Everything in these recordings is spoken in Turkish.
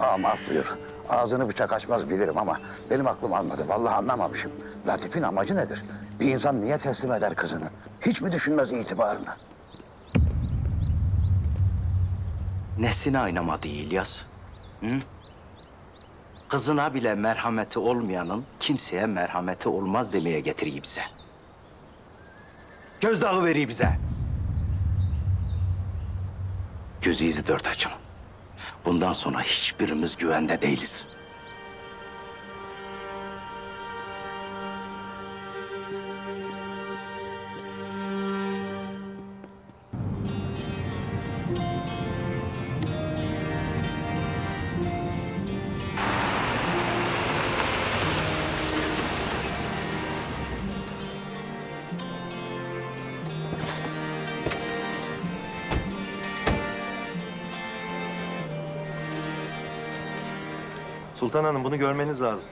Ağam af buyur. Ağzını bıçak açmaz bilirim ama benim aklım almadı. Vallahi anlamamışım. Latif'in amacı nedir? Bir insan niye teslim eder kızını? Hiç mi düşünmez itibarını? Nesine aynamadı İlyas? Hı? Kızına bile merhameti olmayanın kimseye merhameti olmaz demeye getireyim bize. Gözdağı vereyim bize. Gözünüzü dört açın. Bundan sonra hiçbirimiz güvende değiliz. Sultan Hanım bunu görmeniz lazım.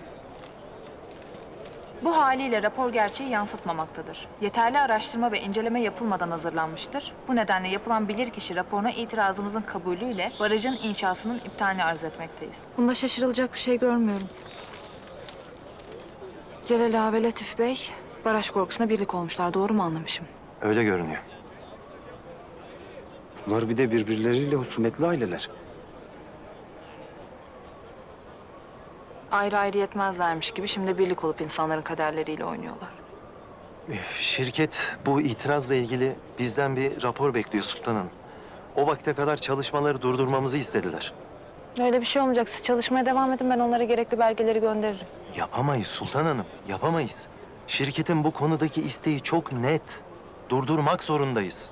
Bu haliyle rapor gerçeği yansıtmamaktadır. Yeterli araştırma ve inceleme yapılmadan hazırlanmıştır. Bu nedenle yapılan bilirkişi raporuna itirazımızın kabulüyle barajın inşasının iptalini arz etmekteyiz. Bunda şaşırılacak bir şey görmüyorum. Celal Ağa ve Latif Bey, baraj korkusuna birlik olmuşlar. Doğru mu anlamışım? Öyle görünüyor. Bunlar bir de birbirleriyle husumetli aileler. Ayrı ayrı yetmezlermiş gibi şimdi birlik olup insanların kaderleriyle oynuyorlar. Şirket bu itirazla ilgili bizden bir rapor bekliyor Sultan Hanım. O vakte kadar çalışmaları durdurmamızı istediler. Öyle bir şey olmayacak. Siz çalışmaya devam edin. Ben onlara gerekli belgeleri gönderirim. Yapamayız Sultan Hanım, yapamayız. Şirketin bu konudaki isteği çok net. Durdurmak zorundayız.